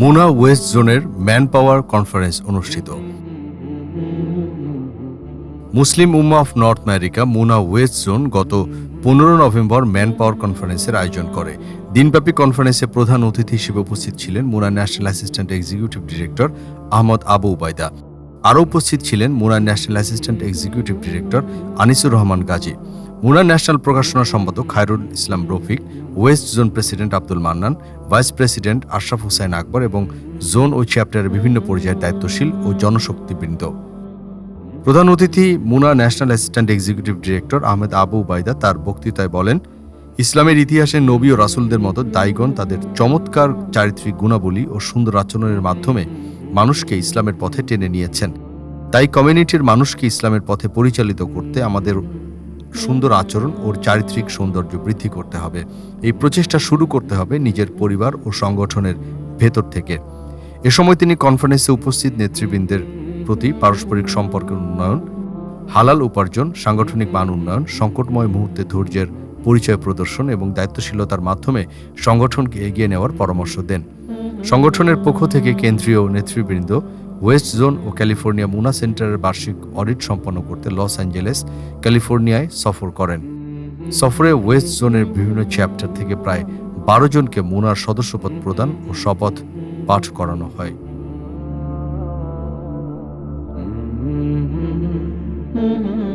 মুনা west জোনের man power conference অনুষ্ঠিত। Muslim Ummah of North America MUNA west zone গত পনেরো নভেম্বর ম্যান পাওয়ার কনফারেন্সের আয়োজন করে। দিনব্যাপী কনফারেন্সে প্রধান অতিথি হিসেবে উপস্থিত ছিলেন MUNA national assistant executive director Ahmad Abu Ubaida আরও উপস্থিত ছিলেন MUNA national assistant executive director Anisur Rahman Gazi. MUNA national প্রকাশনা সম্পাদক Khairul Islam Rafiq, west zone president Abdul Mannan, vice president Ashraf Hussain Akbar এবং zone ও চ্যাপ্টারের বিভিন্ন পর্যায়ের দায়িত্বশীল ও জনশক্তিবৃন্দ। প্রধান অতিথি MUNA national assistant executive director Ahmed Abu Ubaida তার বক্তৃতায় বলেন, ইসলামের ইতিহাসে নবী ও রাসূলদের মতো দায়গণ তাদের চমৎকার চারিত্রিক গুণাবলী ও সুন্দর আচরণের মাধ্যমে মানুষকে ইসলামের পথে টেনে নিয়েছেন। তাই কমিউনিটির মানুষকে ইসলামের পথে পরিচালিত করতে আমাদের সুন্দর আচরণ ও চারিত্রিক সৌন্দর্য বৃদ্ধি করতে হবে। এই প্রচেষ্টা শুরু করতে হবে নিজের পরিবার ও সংগঠনের ভেতর থেকে। এ সময় তিনি কনফারেন্সে উপস্থিত নেতৃবৃন্দের প্রতি পারস্পরিক সম্পর্কের উন্নয়ন, হালাল উপার্জন, সাংগঠনিক মান উন্নয়ন, সংকটময় মুহূর্তে ধৈর্যের পরিচয় প্রদর্শন এবং দায়িত্বশীলতার মাধ্যমে সংগঠনকে এগিয়ে নেওয়ার পরামর্শ দেন। সংগঠনের পক্ষ থেকে কেন্দ্রীয় নেতৃবৃন্দ, ওয়েস্ট জোন ও ক্যালিফোর্নিয়া মুনা সেন্টারের বার্ষিক অডিট সম্পন্ন করতে লস অ্যাঞ্জেলেস, ক্যালিফোর্নিয়ায় সফর করেন সফরে ওয়েস্ট জোনের বিভিন্ন চ্যাপ্টার থেকে প্রায় বারো জনকে মুনার সদস্যপদ প্রদান ও শপথ পাঠ করানো হয় Mm-hmm.